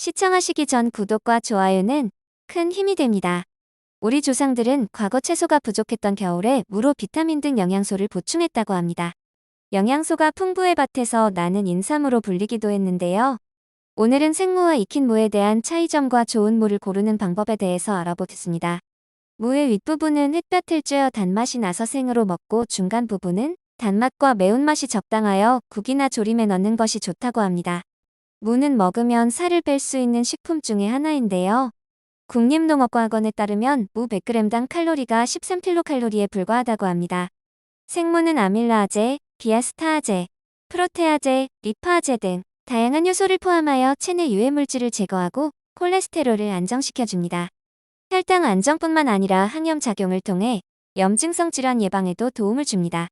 시청하시기 전 구독과 좋아요는 큰 힘이 됩니다. 우리 조상들은 과거 채소가 부족했던 겨울에 무로 비타민 등 영양소를 보충했다고 합니다. 영양소가 풍부해 밭에서 나는 인삼으로 불리기도 했는데요. 오늘은 생무와 익힌 무에 대한 차이점과 좋은 무를 고르는 방법에 대해서 알아보겠습니다. 무의 윗부분은 햇볕을 쬐어 단맛이 나서 생으로 먹고 중간 부분은 단맛과 매운맛이 적당하여 국이나 조림에 넣는 것이 좋다고 합니다. 무는 먹으면 살을 뺄 수 있는 식품 중에 하나인데요. 국립농업과학원에 따르면 무 100g당 칼로리가 13kcal에 불과하다고 합니다. 생무는 아밀라제, 비아스타아제, 프로테아제, 리파아제 등 다양한 요소를 포함하여 체내 유해 물질을 제거하고 콜레스테롤을 안정시켜줍니다. 혈당 안정뿐만 아니라 항염 작용을 통해 염증성 질환 예방에도 도움을 줍니다.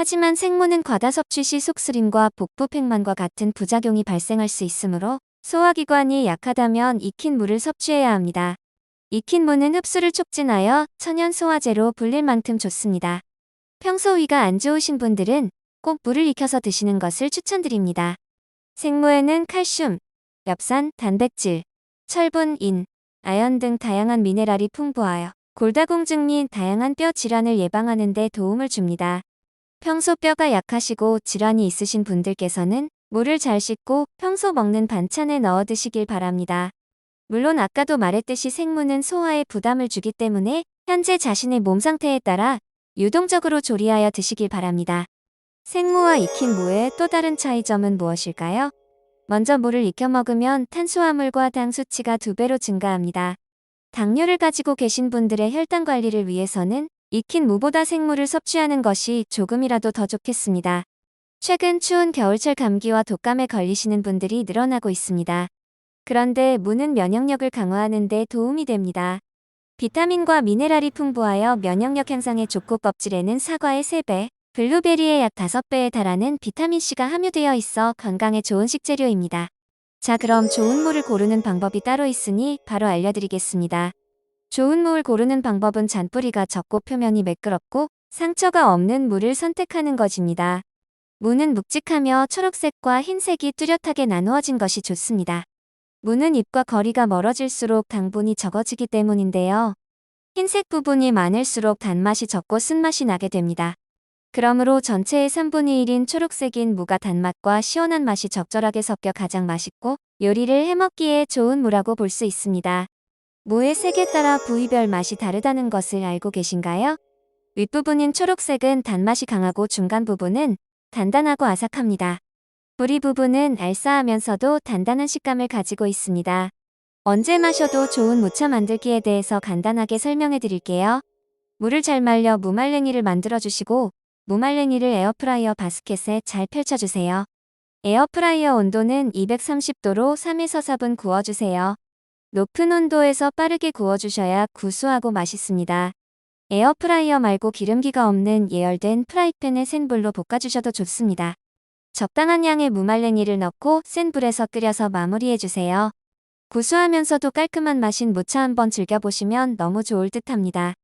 하지만 생무는 과다 섭취 시 속쓰림과 복부 팽만과 같은 부작용이 발생할 수 있으므로 소화기관이 약하다면 익힌 물을 섭취해야 합니다. 익힌 무는 흡수를 촉진하여 천연 소화제로 불릴 만큼 좋습니다. 평소 위가 안 좋으신 분들은 꼭 물을 익혀서 드시는 것을 추천드립니다. 생무에는 칼슘, 엽산, 단백질, 철분, 인, 아연 등 다양한 미네랄이 풍부하여 골다공증 및 다양한 뼈 질환을 예방하는 데 도움을 줍니다. 평소 뼈가 약하시고 질환이 있으신 분들께서는 물을 잘 씻고 평소 먹는 반찬에 넣어 드시길 바랍니다. 물론 아까도 말했듯이 생무는 소화에 부담을 주기 때문에 현재 자신의 몸 상태에 따라 유동적으로 조리하여 드시길 바랍니다. 생무와 익힌 무의 또 다른 차이점은 무엇일까요? 먼저 물을 익혀 먹으면 탄수화물과 당 수치가 두 배로 증가합니다. 당뇨를 가지고 계신 분들의 혈당 관리를 위해서는 익힌 무보다 생무를 섭취하는 것이 조금이라도 더 좋겠습니다. 최근 추운 겨울철 감기와 독감에 걸리시는 분들이 늘어나고 있습니다. 그런데 무는 면역력을 강화하는 데 도움이 됩니다. 비타민과 미네랄이 풍부하여 면역력 향상에 좋고 껍질에는 사과의 3배, 블루베리의 약 5배에 달하는 비타민C가 함유되어 있어 건강에 좋은 식재료입니다. 자 그럼 좋은 물을 고르는 방법이 따로 있으니 바로 알려드리겠습니다. 좋은 물을 고르는 방법은 잔뿌리가 적고 표면이 매끄럽고 상처가 없는 물을 선택하는 것입니다. 무는 묵직하며 초록색과 흰색이 뚜렷하게 나누어진 것이 좋습니다. 무는 잎과 거리가 멀어질수록 당분이 적어지기 때문인데요. 흰색 부분이 많을수록 단맛이 적고 쓴맛이 나게 됩니다. 그러므로 전체의 3분의 1인 초록색인 무가 단맛과 시원한 맛이 적절하게 섞여 가장 맛있고 요리를 해먹기에 좋은 무라고 볼 수 있습니다. 무의 색에 따라 부위별 맛이 다르다는 것을 알고 계신가요? 윗부분인 초록색은 단맛이 강하고 중간 부분은 단단하고 아삭합니다. 뿌리 부분은 알싸하면서도 단단한 식감을 가지고 있습니다. 언제 마셔도 좋은 무차 만들기에 대해서 간단하게 설명해 드릴게요. 물을 잘 말려 무말랭이를 만들어 주시고 무말랭이를 에어프라이어 바스켓에 잘 펼쳐주세요. 에어프라이어 온도는 230도로 3에서 4분 구워주세요. 높은 온도에서 빠르게 구워주셔야 구수하고 맛있습니다. 에어프라이어 말고 기름기가 없는 예열된 프라이팬에 센 불로 볶아주셔도 좋습니다. 적당한 양의 무말랭이를 넣고 센 불에서 끓여서 마무리해주세요. 구수하면서도 깔끔한 맛인 무차 한번 즐겨보시면 너무 좋을 듯 합니다.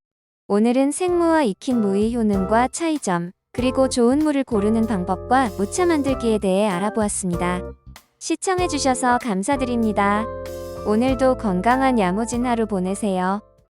오늘은 생무와 익힌 무의 효능과 차이점, 그리고 좋은 물을 고르는 방법과 무차 만들기에 대해 알아보았습니다. 시청해주셔서 감사드립니다. 오늘도 건강한 야무진 하루 보내세요.